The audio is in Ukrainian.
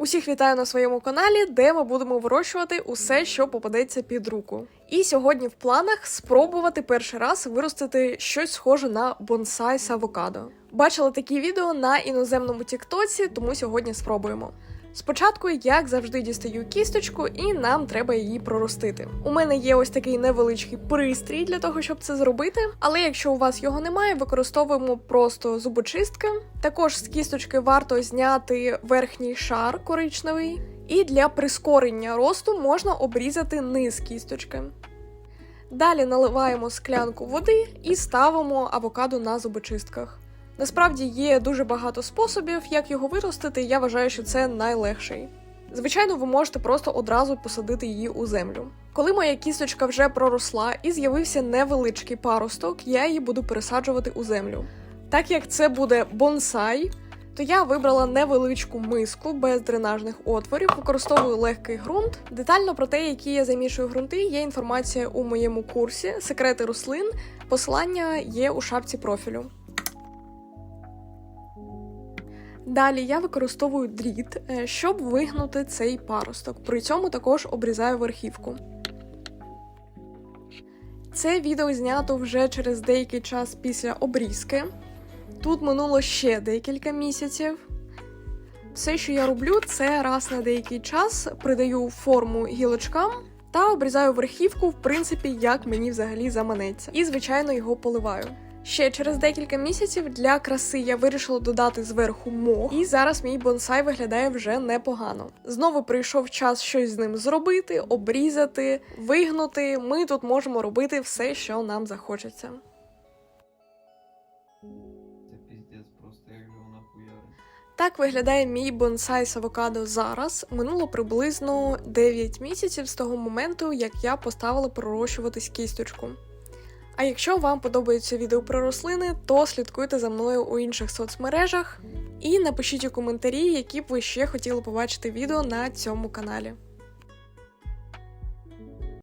Усіх вітаю на своєму каналі, де ми будемо вирощувати усе, що попадеться під руку. І сьогодні в планах спробувати перший раз виростити щось схоже на бонсай з авокадо. Бачила такі відео на іноземному тіктоці, тому сьогодні спробуємо. Спочатку, як завжди, дістаю кісточку, і нам треба її проростити. У мене є ось такий невеличкий пристрій для того, щоб це зробити. Але якщо у вас його немає, використовуємо просто зубочистки. Також з кісточки варто зняти верхній шар коричневий, і для прискорення росту можна обрізати низ кісточки. Далі наливаємо склянку води і ставимо авокадо на зубочистках. Насправді є дуже багато способів, як його виростити. Я вважаю, що це найлегший. Звичайно, ви можете просто одразу посадити її у землю. Коли моя кісточка вже проросла і з'явився невеличкий паросток, я її буду пересаджувати у землю. Так як це буде бонсай, то я вибрала невеличку миску без дренажних отворів, використовую легкий ґрунт. Детально про те, які я замішую ґрунти, є інформація у моєму курсі Секрети рослин. Посилання є у шапці профілю. Далі я використовую дріт, е, щоб вигнути цей паросток. При цьому також обрізаю верхівку. Це відео знято вже через деякий час після обрізки. Тут минуло ще декілька місяців. Все, що я роблю, це раз на деякий час придаю форму гілочкам та обрізаю верхівку, в принципі, як мені взагалі заманеться. І, звичайно, його поливаю. Ще через декілька місяців для краси я вирішила додати зверху мох, і зараз мій бонсай виглядає вже непогано. Знову прийшов час щось з ним зробити, обрізати, вигнути. Ми тут можемо робити все, що нам захочеться. Так виглядає мій бонсай з авокадо зараз. Минуло приблизно 9 місяців з того моменту, як я поставила пророщуватись кісточку. А якщо вам подобається відео про рослини, то слідкуйте за мною у інших соцмережах і напишіть у коментарі, які б ви ще хотіли побачити відео на цьому каналі.